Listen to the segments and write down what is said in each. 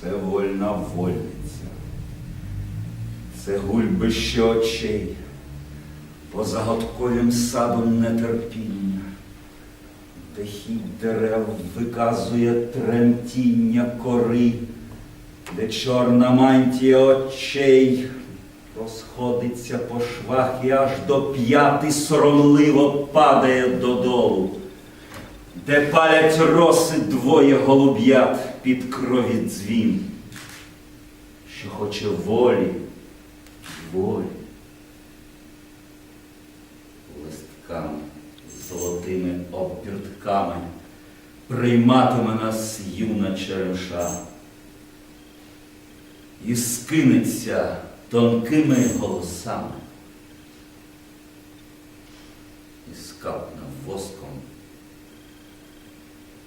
Це вольна вольниця, це гульбище очей, по загадковім садом нетерпіння, де хід дерев виказує тремтіння кори, де чорна мантія очей розходиться по швах і аж до п'яти соромливо падає додолу де палять роси двоє голуб'ят під крові дзвін, що хоче волі, волі, листками, золотими оббіртками прийматиме нас юна череша і скинеться тонкими голосами. І скапне воском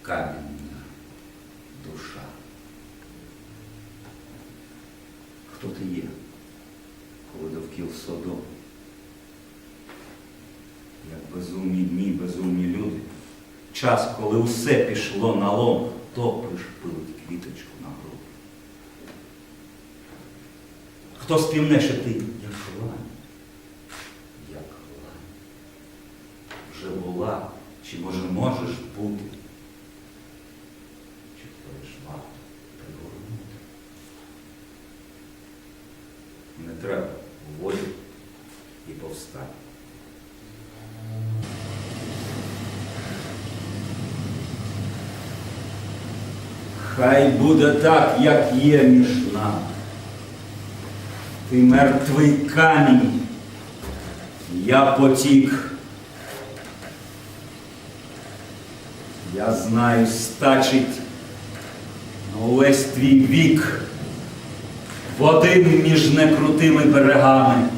камінна душа. Хто ти є, коли довкіл содом? Як безумні дні, безумні люди, час, коли усе пішло на лом, хто пришпилить квіточку на груди? Хто співне ще ти, як лань, як лань? Вже була, чи може можеш бути? Чи твоє варто пригорнути? Не треба волі і повстань. Хай буде так, як є між нами. Ти мертвий камінь, я потік. Я знаю, стачить на увесь твій вік води між некрутими берегами.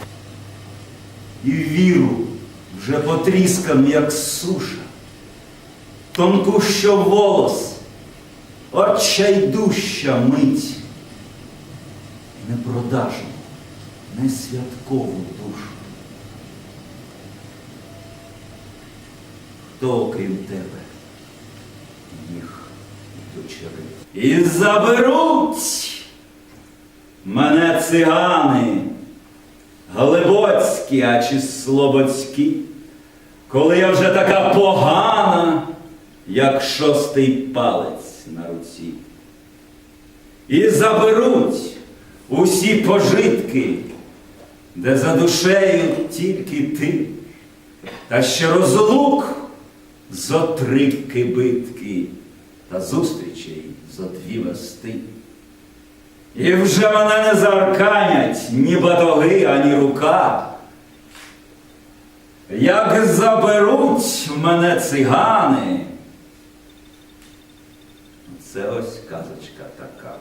І віру вже потріскану, як суша, тонку, що волос, очайдуща мить, непродажну, не святкову душу. Хто окрім тебе? їх дочери. І заберуть мене цигани, глибоцькі, а чи слободські, коли я вже така погана, як шостий палець на руці. І заберуть усі пожитки, де за душею тільки ти, та ще розлук зо три кибитки та зустрічей зо дві вести. І вже мене не зарканять ні батоги, ані рука. Як заберуть мене цигани, це ось казочка така.